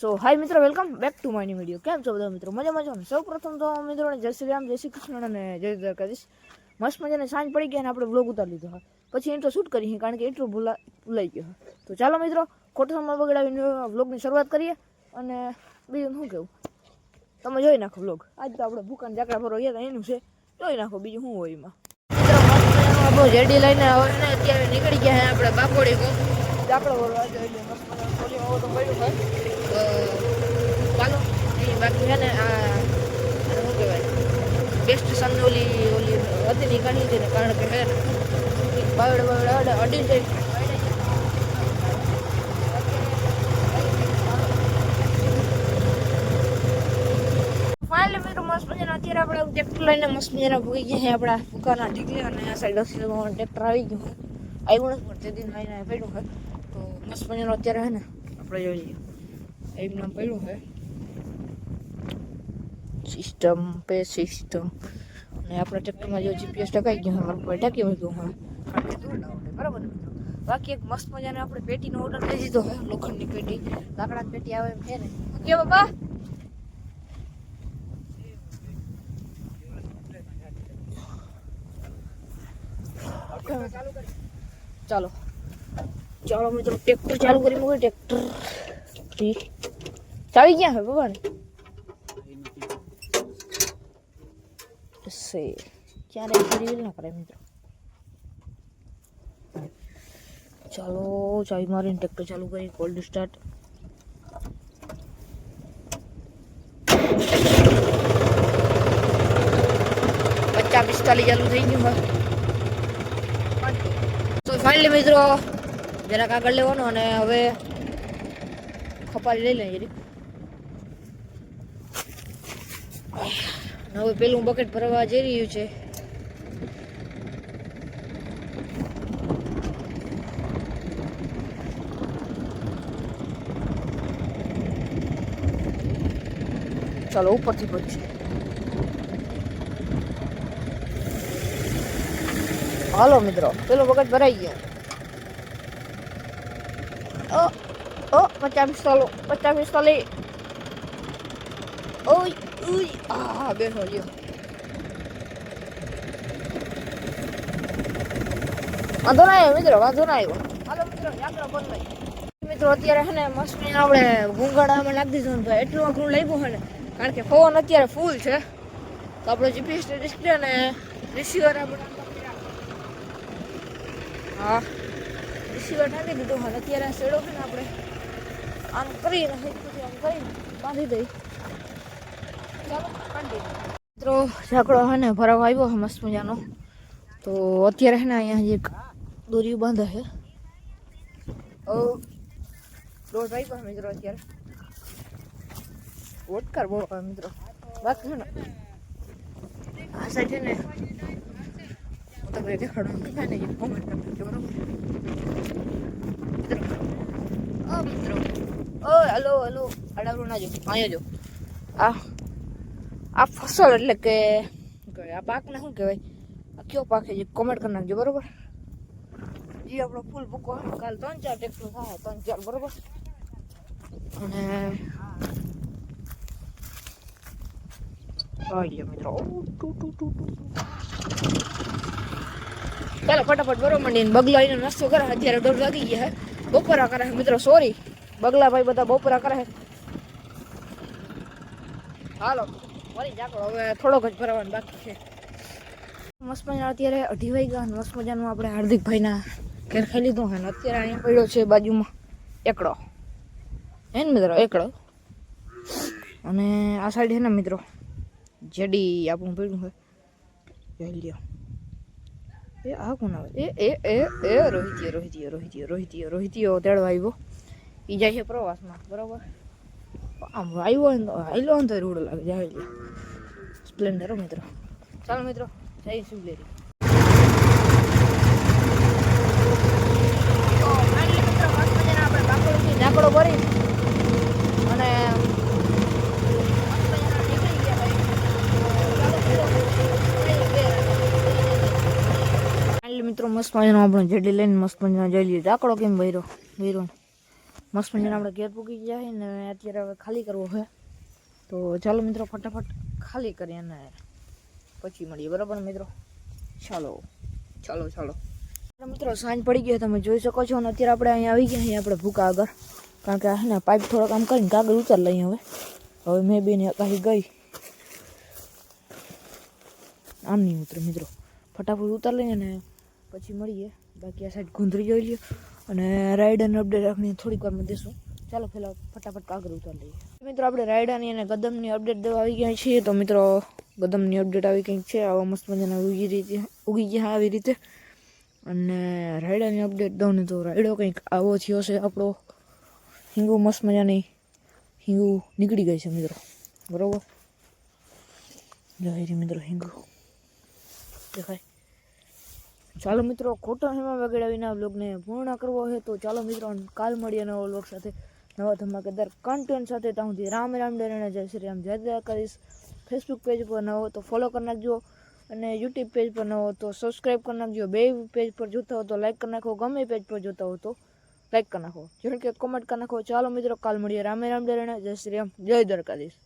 so hi Mitra welcome back to my new video केम छो बधा मित्रो मजा मजा सौ प्रथम तो मित्रों जय श्री राम जय श्री कृष्ण ने जय द्वारकाधीश मस्त मजा ने सांज पड़ी गया अपने ब्लॉग उतार लीधो पीछे इंट्रो शूट करी कारण कि इंट्रो भूला भूलाई गया तो चलो मित्रों खोटो समय बगड़ी ब्लॉग की शुरुआत करिए बीजू शूँ कहूँ तब जो नाखो ब्लॉग आज तो आप भूकान जाकड़ा भरो गया यू से जो नाखो बीज शू हो तो તો ચાલો એ બાકી છે ને આ શું કહેવાય બેસ્ટ સામે ઓલી ઓલી હતી નીકળી હતી ને કારણ કે હે બવડ બવડ અડી જાય અત્યારે આપણે ટ્રેક્ટર લઈને મસ્ત મજાના ભૂગી ગયા છે આપણા દુકાનના ઢીકલી અને આ સાઈડ ઓફિસમાં ટ્રેક્ટર આવી ગયું આવ્યું નથી પણ તે દિન આવીને પડ્યું હોય તો મસ્ત અત્યારે છે ને આપણે જોઈ લઈએ એમના પડ્યું છે સિસ્ટમ પે સિસ્ટમ અને આપણા ટ્રેક્ટરમાં જો જીપીએસ ટકાઈ ગયું મારું કોઈ ઢાંકી મૂક્યું હોય બરાબર મિત્રો બાકી એક મસ્ત મજાને આપણે પેટીનો ઓર્ડર કરી દીધો હોય લોખંડની પેટી લાકડાની પેટી આવે એમ છે ને ઓકે બાબા ચાલો ચાલો મિત્રો ટ્રેક્ટર ચાલુ કરી મૂકે ટ્રેક્ટર જોઈ ગયા હૈ ભવણ લસ સે ક્યા રે કરીલ ન કર મિત્રો ચલો ચાવી મારીન ટેક પર ચાલુ કરી કોલ્ડ સ્ટાર્ટ બચ્ચા બિસ્તાલી જલુ થઈ ગયો હા તો ફાઈલ લે મિત્રો જેરા કાગળ લેવાનો અને હવે ખપાળ લઈ લેજે હવે પેલું બકેટ ભરવા જઈ રહ્યું છે ચાલો ઉપરથી ભરીશું હાલો મિત્રો પેલો વખત ભરાઈ ગયો ઓ ઓ પચાસ પિસ્તાલીસ પચાસ પિસ્તાલીસ ઓય Uy, ah, વાંધો ના આવ્યો વાંધો ના આવ્યો મિત્રો અત્યારે છે ને મસ્ત આપણે ગુંગાડામાં નાખી દીધું ભાઈ એટલું અઘરું લાગ્યું છે ને કારણ કે ફોન અત્યારે ફૂલ છે તો આપણો જીપીએસ ડિસ્પ્લે ને રિસીવર આપણે હા રિસીવર નાખી દીધું હોય અત્યારે સેડો છે ને આપણે આમ કરીને આમ કરીને બાંધી દઈ મિત્રો ઝાકડો હે ને ભરાવો આવ્યો હે મસ્ત મજાનો તો અત્યારે હે ને અહીંયા જે દોરી બાંધે છે દોઢ આવ્યો હે મિત્રો અત્યારે ઓટકાર બહુ આવે મિત્રો બાકી ને આ સાઈડ છે ને હું તમને દેખાડું ને કોમેન્ટ કરજો બરાબર મિત્રો ઓ હલો હલો અડાવડું ના જો અહીંયા જો આ आप फसल એટલે કે ઓકે આ પાક ન હું કહેવાય આ ક્યો પાકે છે કમેન્ટ કરના જો બરોબર જી આપણો ફૂલ બુકો હાલ તોન ચાર ટેકનો થા હન તન ચાર બરોબર અને ઓય ય મિત્રો ચલો फटाफट બરો મડીન બગલો એનો નસતો કર હજારે ડોર પડી ગઈ હે બોપરા કરે હે મિત્રો સોરી બગલા ભાઈ બધા બોપરા કરે હે હાલો વળી જાગો હવે થોડોક જ ભરાવાનું બાકી છે મસ્ત મજા અત્યારે અઢી વાઈ ગયા મસ્ત મજાનું આપણે હાર્દિકભાઈના ઘેર ખાઈ લીધું હોય ને અત્યારે અહીંયા પડ્યો છે બાજુમાં એકડો હે ને મિત્રો એકડો અને આ સાઈડ છે ને મિત્રો જેડી આપણું પડ્યું હોય જોઈ લ્યો એ આ કોણ આવે એ એ એ એ રોહિતીયો રોહિતીય રોહિતીયો રોહિતીયો રોહિતીયો તેડવા આવ્યો એ જાય છે પ્રવાસમાં બરાબર આમ આવ્યો તો હાલ્યો ને તો રૂડો લાગે જાય એટલે સ્પ્લેન્ડર મિત્રો ચાલો મિત્રો જય શિવલેરી ઝાકડો ભરી અને મિત્રો મસ્ત મજાનો આપણો જડી લઈને મસ્ત મજાનો જઈ લઈએ ઝાકડો કેમ ભર્યો ભર્યો बस हमने अपना गेह पुगी गया है ने अब येरा खाली करवो है तो चलो मित्रों फटाफट खाली कर एना है पछि मडी बराबर मित्रों चलो चलो चलो अरे मित्रों सांझ पड़ी गयो तो मैं જોઈ શકો છો ને અત્યારે આપણે અહીં આવી ગયા અહીં આપણે ભૂકા આગળ કારણ કે આને પાઈપ થોડક આમ કરીને કાગળ ઉતાર લઈએ હવે હવે મે બી નેકાઈ ગઈ આમ ની ઉતરે मित्रों फटाफट ઉતાર લેને પછી મડીએ બાકી આ સાઈડ ગુંધરી જો લ્યો અને રાયડરને અપડેટ આપણે થોડીક વારમાં દેશું ચાલો પહેલાં ફટાફટ આગળ ઉતાર લઈએ મિત્રો આપણે રાયડાની અને કદમની અપડેટ દેવા આવી ગયા છીએ તો મિત્રો કદમની અપડેટ આવી કંઈક છે આવા મસ્ત મજાના ઉગી રીતે ઉગી ગયા આવી રીતે અને રાયડાની અપડેટ દઉં ને તો રાયડો કંઈક આવો થયો છે આપણો હિંગુ મસ્ત મજાની હિંગુ નીકળી ગઈ છે મિત્રો બરાબર જય મિત્રો હિંગુ દેખાય ચાલો મિત્રો ખોટા હેમા વગેરે વિના વ્લોગને પૂર્ણ કરવો હોય તો ચાલો મિત્રો કાલ મળીએ નવો વ્લોગ સાથે નવા ધમાકેદાર કન્ટેન્ટ સાથે ત્યાં સુધી રામ રામ ડેરેને જય શ્રી રામ જય કરીશ ફેસબુક પેજ પર ન હો તો ફોલો કરી નાખજો અને યુટ્યુબ પેજ પર ન હો તો સબસ્ક્રાઈબ કરી નાખજો બે પેજ પર જોતા હો તો લાઈક કરી નાખો ગમે પેજ પર જોતા હો તો લાઈક કરી નાખો જેમ કે કોમેન્ટ કરી નાખો ચાલો મિત્રો કાલ મળીએ રામે રામ ડેરેને જય શ્રી રામ જય દ્વારકાધીશ